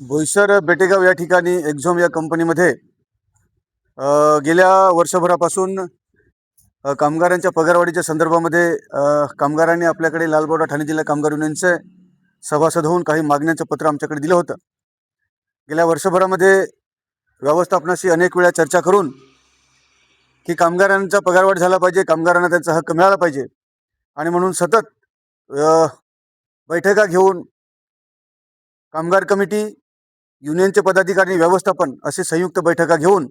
बोईसर बेटेगाव या ठिकाणी एक्झॉम या कंपनीमध्ये गेल्या वर्षभरापासून कामगारांच्या पगारवाढीच्या संदर्भामध्ये कामगारांनी आपल्याकडे लालबोडा ठाणे जिल्हा कामगार युनियनचे सभासद होऊन काही मागण्यांचं पत्र आमच्याकडे दिलं होतं. गेल्या वर्षभरामध्ये व्यवस्थापनाशी अनेक वेळा चर्चा करून की कामगारांचा पगारवाढ झाला पाहिजे कामगारांना त्यांचा हक्क मिळाला पाहिजे. आणि म्हणून सतत बैठका घेऊन कामगार कमिटी युनियनचे पदाधिकारी व्यवस्थापन असे संयुक्त बैठका घेऊन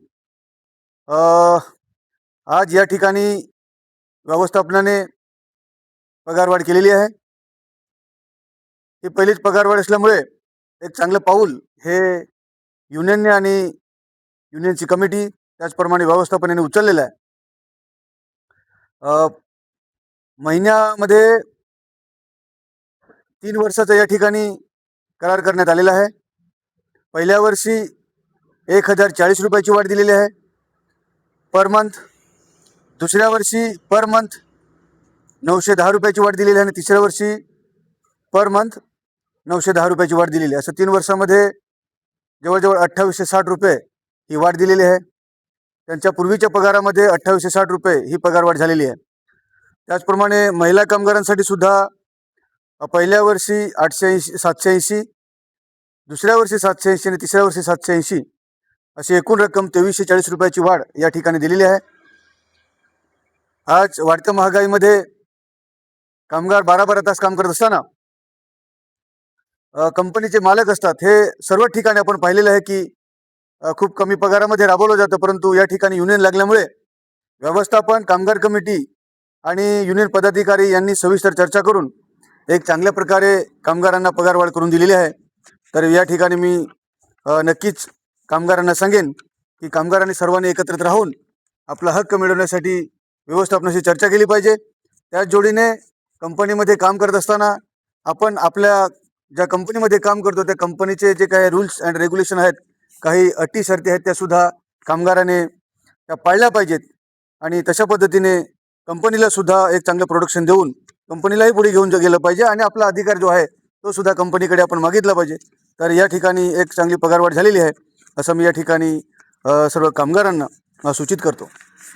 आज या ठिकाणी व्यवस्थापनाने पगारवाढ केलेली आहे. ही पहिलीच पगारवाढ असल्यामुळे एक चांगलं पाऊल हे युनियनने आणि युनियनची कमिटी त्याचप्रमाणे व्यवस्थापनाने उचललेलं आहे. महिन्यामध्ये तीन वर्षाचा या ठिकाणी करार करण्यात आलेला आहे. पहिल्या वर्षी एक हजार चाळीस रुपयाची वाढ दिलेली आहे. पर मंथ दुसऱ्या वर्षी पर मंथ नऊशे दहा रुपयाची वाढ दिलेली आहे आणि तिसऱ्या वर्षी पर मंथ नऊशे दहा रुपयाची वाढ दिलेली आहे. असं तीन वर्षामध्ये जवळजवळ अठ्ठावीसशे साठ रुपये ही वाढ दिलेली आहे. त्यांच्या पूर्वीच्या पगारामध्ये अठ्ठावीसशे साठ रुपये ही पगारवाढ झालेली आहे. त्याचप्रमाणे महिला कामगारांसाठी सुद्धा पहिल्या वर्षी आठशे ऐंशी सातशे ऐंशी दुसऱ्या वर्षी सातशे ऐंशी आणि तिसऱ्या वर्षी सातशे ऐंशी. अशी एकूण रक्कम तेवीसशे चाळीस रुपयाची वाढ या ठिकाणी दिलेली आहे. आज वाढत्या महागाईमध्ये कामगार बारा बारा तास काम करत असताना कंपनीचे मालक असतात. हे सर्व ठिकाणी आपण पाहिलेलं आहे की खूप कमी पगारामध्ये राबवलं जातं परंतु या ठिकाणी युनियन लागल्यामुळे व्यवस्थापन कामगार कमिटी आणि युनियन पदाधिकारी यांनी सविस्तर चर्चा करून एक चांगल्या प्रकारे कामगारांना पगारवाढ करून दिलेली आहे. तर या ठिकाणी मी नक्कीच कामगारांना सांगेन की कामगारांनी सर्वांनी एकत्रित राहून आपला हक्क मिळवण्यासाठी व्यवस्थापनाशी चर्चा केली पाहिजे. त्याच जोडीने कंपनीमध्ये काम करत असताना आपण आपल्या ज्या कंपनीमध्ये काम करतो त्या कंपनीचे जे काही रूल्स अँड रेग्युलेशन आहेत काही अटी शर्ती आहेत त्यासुद्धा कामगाराने त्या पाळल्या पाहिजेत. आणि तशा पद्धतीने कंपनीला सुद्धा एक चांगलं प्रोडक्शन देऊन कंपनीलाही पुढे घेऊन गेलं पाहिजे आणि आपला अधिकार जो आहे तो सुद्धा कंपनीकडे आपण मागितला पाहिजे. तर या ठिकाणी एक चांगली पगारवाढ झालेली आहे असं मी या ठिकाणी सर्व कामगारांना सूचित करतो.